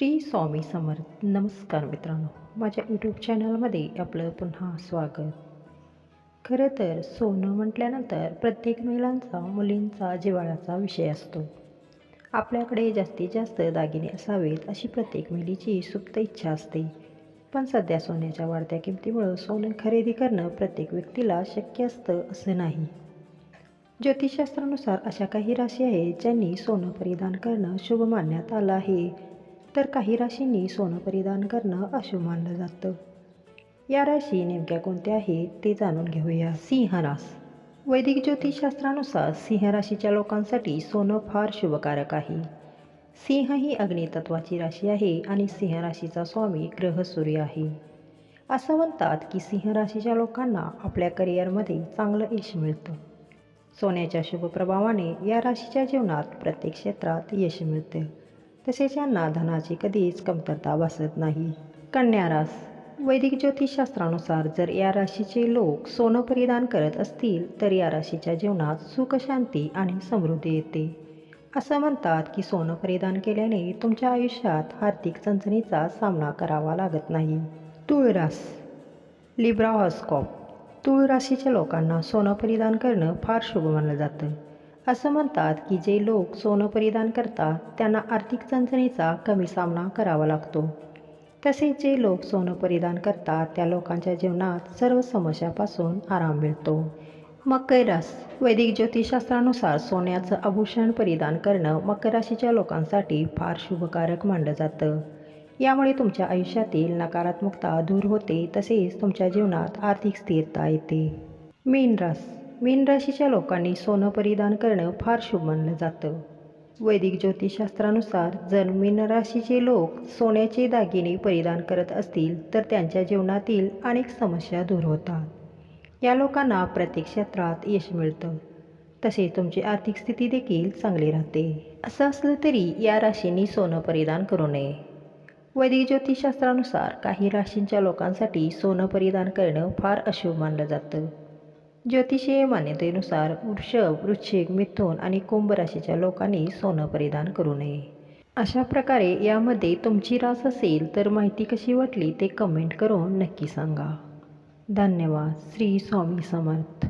श्री स्वामी समर्थ. नमस्कार मित्रांनो. माझ्या यूट्यूब चॅनलमध्ये आपलं पुन्हा स्वागत. खरं तर सोनं म्हटल्यानंतर प्रत्येक महिलांचा मुलींचा जिवाळ्याचा विषय असतो. आपल्याकडे जास्तीत जास्त दागिने असावेत अशी प्रत्येक मुलीची सुप्त इच्छा असते. पण सध्या सोन्याच्या वाढत्या किमतीमुळं सोनं खरेदी करणं प्रत्येक व्यक्तीला शक्य असतं असं नाही. ज्योतिषशास्त्रानुसार अशा काही राशी आहेत ज्यांनी सोनं परिधान करणं शुभ मानण्यात आलं आहे. तर काही राशींनी सोनं परिधान करणं अशुभ मानलं जातं. या राशी नेमक्या कोणत्या आहेत ते जाणून घेऊया. सिंह रास. वैदिक ज्योतिषशास्त्रानुसार सिंह राशीच्या लोकांसाठी सोनं फार शुभकारक आहे. सिंह ही अग्नितत्वाची राशी आहे आणि सिंह राशीचा स्वामी ग्रह सूर्य आहे. असं म्हणतात की सिंह राशीच्या लोकांना आपल्या करिअरमध्ये चांगलं यश मिळतं. सोन्याच्या शुभ प्रभावाने या राशीच्या जीवनात प्रत्येक क्षेत्रात यश मिळते. तसेच यांना धनाची कधीच कमतरता भासत नाही. कन्या रास. वैदिक ज्योतिषशास्त्रानुसार जर या राशीचे लोक सोनं परिधान करत असतील तर या राशीच्या जीवनात सुख शांती आणि समृद्धी येते. असं म्हणतात की सोनं परिधान केल्याने तुमच्या आयुष्यात आर्थिक चणचणीचा सामना करावा लागत नाही. तुळरास. लिब्रा हॉस्कॉप. तुळ राशीच्या लोकांना सोनं परिधान करणं फार शुभ मानलं जातं. असं म्हणतात की जे लोक सोनं परिधान करतात त्यांना आर्थिक चणचणीचा कमी सामना करावा लागतो. तसेच जे लोक सोनं परिधान करतात त्या लोकांच्या जीवनात सर्व समस्यापासून आराम मिळतो. मकर रास वैदिक ज्योतिषशास्त्रानुसार सोन्याचं आभूषण परिधान करणं मकर राशीच्या लोकांसाठी फार शुभकारक मानलं जातं. यामुळे तुमच्या आयुष्यातील नकारात्मकता दूर होते तसेच तुमच्या जीवनात आर्थिक स्थिरता येते. मीन रास मीन राशीच्या लोकांनी सोनं परिधान करणं फार शुभ मानलं जातं. वैदिक ज्योतिषशास्त्रानुसार जर मीन राशीचे लोक सोन्याचे दागिने परिधान करत असतील तर त्यांच्या जीवनातील अनेक समस्या दूर होतात. या लोकांना प्रत्येक क्षेत्रात यश मिळतं. तसेच तुमची आर्थिक स्थिती देखील चांगली राहते. असं असलं तरी या राशींनी सोनं परिधान करू नये. वैदिक ज्योतिषशास्त्रानुसार काही राशींच्या लोकांसाठी सोनं परिधान करणं फार अशुभ मानलं जातं. ज्योतिषीय मान्यतेनुसार वृषभ वृश्चिक मिथुन आणि कुंभ राशीच्या लोकांनी सोनं परिधान करू नये. अशा प्रकारे यामध्ये तुमची रास असेल तर माहिती कशी वाटली ते कमेंट करून नक्की सांगा. धन्यवाद. श्री स्वामी समर्थ.